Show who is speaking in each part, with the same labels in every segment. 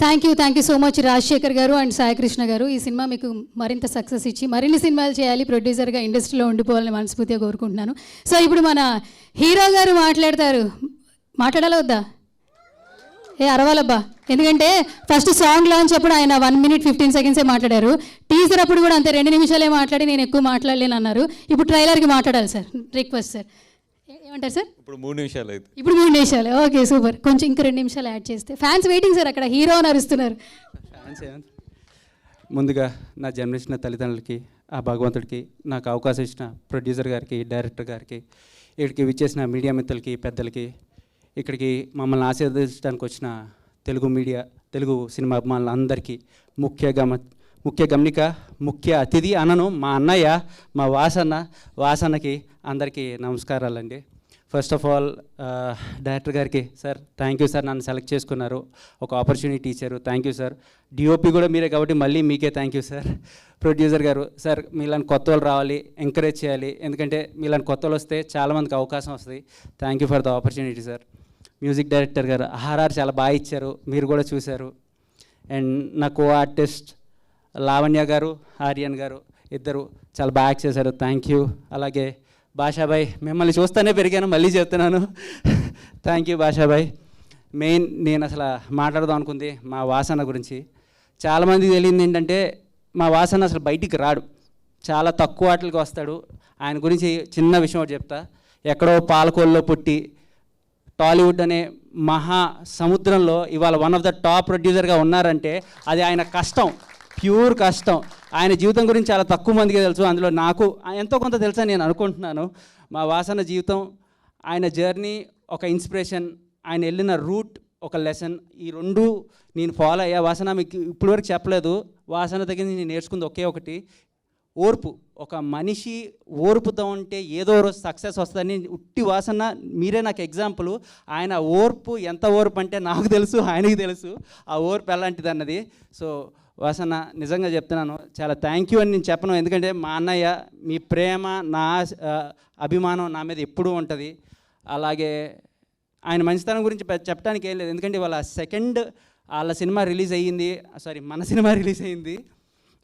Speaker 1: Thank you thank you so much Rajasekhar గారు and Saikrishna గారు. ఈ సినిమా మీకు మరింత సక్సెస్ ఇచ్చి మరిన్ని సినిమాలు చేయాలి ప్రొడ్యూసర్గా ఇండస్ట్రీలో ఉండిపోవాలని మనస్ఫూర్తిగా కోరుకుంటున్నాను. సో ఇప్పుడు మన హీరో గారు మాట్లాడతారు. మాట్లాడాలా వద్దా? ఏ అరవాలబ్బా. ఎందుకంటే ఫస్ట్ సాంగ్ లాంచ్ అప్పుడు ఆయన వన్ మినిట్ ఫిఫ్టీన్ సెకండ్సే మాట్లాడారు. టీజర్ అప్పుడు కూడా అంతే రెండు నిమిషాలే మాట్లాడి నేను ఎక్కువ మాట్లాడలేను అన్నారు ఇప్పుడు ట్రైలర్కి మాట్లాడాలి సార్ రిక్వెస్ట్ సార్ ఏమంటారు సార్?
Speaker 2: ఇప్పుడు మూడు నిమిషాలు అయితే.
Speaker 1: ఇప్పుడు మూడు నిమిషాలు. Okay super. కొంచెం ఇంకా రెండు నిమిషాలు యాడ్ చేస్తే. ఫ్యాన్స్ వెయిటింగ్ సార్ అక్కడ. హీరో అని అరుస్తున్నారు.
Speaker 3: ఫ్యాన్స్ ముందుగా నా జన్మనిచ్చిన తల్లిదండ్రులకి ఆ భగవంతుడికి నాకు అవకాశం ఇచ్చిన ప్రొడ్యూసర్ గారికి డైరెక్టర్ గారికి ఇక్కడికి విచ్చేసిన మీడియా మిత్రులకి పెద్దలకి ఇక్కడికి మమ్మల్ని ఆశీర్వదించడానికి వచ్చిన తెలుగు మీడియా తెలుగు సినిమా అభిమానులందరికీ ముఖ్య గమ ముఖ్య గమనిక ముఖ్య అతిథి అనను మా అన్నయ్య మా వాసన్న వాసన్నకి అందరికీ నమస్కారాలండి. ఫస్ట్ ఆఫ్ ఆల్ డైరెక్టర్ గారికి సార్ థ్యాంక్ యూ సార్ నన్ను సెలెక్ట్ చేసుకున్నారు. ఒక ఆపర్చునిటీ ఇచ్చారు. థ్యాంక్ యూ సార్ డిఓపి కూడా మీరే కాబట్టి మళ్ళీ మీకే thank you sir producer garu sir మీలాంటి కొత్త వాళ్ళు రావాలి ఎంకరేజ్ చేయాలి. ఎందుకంటే మీలాంటి కొత్త వాళ్ళు వస్తే చాలామందికి అవకాశం వస్తుంది. Thank you for the opportunity sir music director గారు ఆర్ఆర్ చాలా బాగా ఇచ్చారు. మీరు కూడా చూశారు. అండ్ నా కో ఆర్టిస్ట్ లావణ్య గారు ఆర్యన్ గారు ఇద్దరు చాలా బాగా యాక్ట్ చేశారు. థ్యాంక్ యూ అలాగే భాషాభాయ్ మిమ్మల్ని చూస్తూనే పెరిగాను మళ్ళీ చెప్తున్నాను. థ్యాంక్ యూ భాషాభాయ్ మెయిన్ నేను అసలు మాట్లాడదాం అనుకుంది మా వాసన గురించి. చాలామంది తెలియదు ఏంటంటే మా వాసన అసలు బయటికి రాడు. చాలా తక్కువ వాటికి వస్తాడు. ఆయన గురించి చిన్న విషయం ఒకటి చెప్తా. ఎక్కడో పాలకోల్లో పుట్టి టాలీవుడ్ అనే మహా సముద్రంలో ఇవాళ వన్ ఆఫ్ ద టాప్ ప్రొడ్యూసర్గా ఉన్నారంటే అది ఆయన కష్టం. ప్యూర్ కష్టం. ఆయన జీవితం గురించి చాలా తక్కువ మందికి తెలుసు. అందులో నాకు ఎంతో కొంత తెలుసా నేను అనుకుంటున్నాను. మా వాసన జీవితం ఆయన జర్నీ ఒక ఇన్స్పిరేషన్ ఆయన వెళ్ళిన రూట్ ఒక లెసన్ ఈ రెండు నేను ఫాలో అయ్యా. వాసన మీకు ఇప్పటివరకు చెప్పలేదు. వాసన దగ్గర నేను నేర్చుకుంది ఒకే ఒకటి. ఓర్పు. ఒక మనిషి ఓర్పుతో ఉంటే ఏదో రోజు సక్సెస్ వస్తుందని ఉట్టి వాసన. మీరే నాకు ఎగ్జాంపుల్. ఆయన ఓర్పు ఎంత ఓర్పు అంటే నాకు తెలుసు ఆయనకి తెలుసు. ఆ ఓర్పు ఎలాంటిది అన్నది సో వాసన నిజంగా చెప్తున్నాను. చాలా థ్యాంక్ యూ అని నేను చెప్పను. ఎందుకంటే మా అన్నయ్య మీ ప్రేమ నా అభిమానం నా మీద ఎప్పుడూ ఉంటుంది. అలాగే ఆయన మంచితనం గురించి చెప్పడానికి ఏం లేదు. ఎందుకంటే వాళ్ళ సెకండ్ వాళ్ళ సినిమా రిలీజ్ అయ్యింది. సారీ మన సినిమా రిలీజ్ అయ్యింది.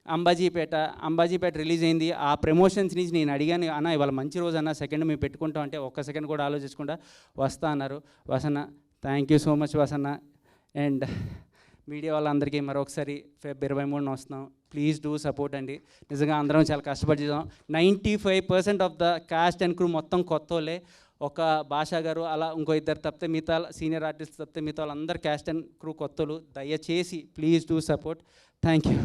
Speaker 3: అంబాజీపేట అంబాజీపేట రిలీజ్ అయింది ఆ ప్రమోషన్స్ నుంచి నేను అడిగాను అన్న ఇవాళ మంచి రోజు అన్న సెకండ్ మేము పెట్టుకుంటాం. అంటే ఒక్క సెకండ్ కూడా ఆలోచించకుండా వస్తా అన్నారు. Vasanna thank you so much Vasanna and media వాళ్ళందరికీ మరొకసారి ఫెబ్ ఇరవై మూడున వస్తున్నాం. ప్లీజ్ డూ సపోర్ట్ అండి. నిజంగా అందరం చాలా కష్టపడి చేద్దాం ninety five percent of the cast and crew మొత్తం కొత్త వాళ్ళే. ఒక భాషా గారు అలా ఇంకో ఇద్దరు తప్పితే మిగతా సీనియర్ ఆర్టిస్ట్ తప్పితే మిగతా వాళ్ళందరూ క్యాస్ట్ అండ్ క్రూ కొత్తలు దయచేసి please do support thank you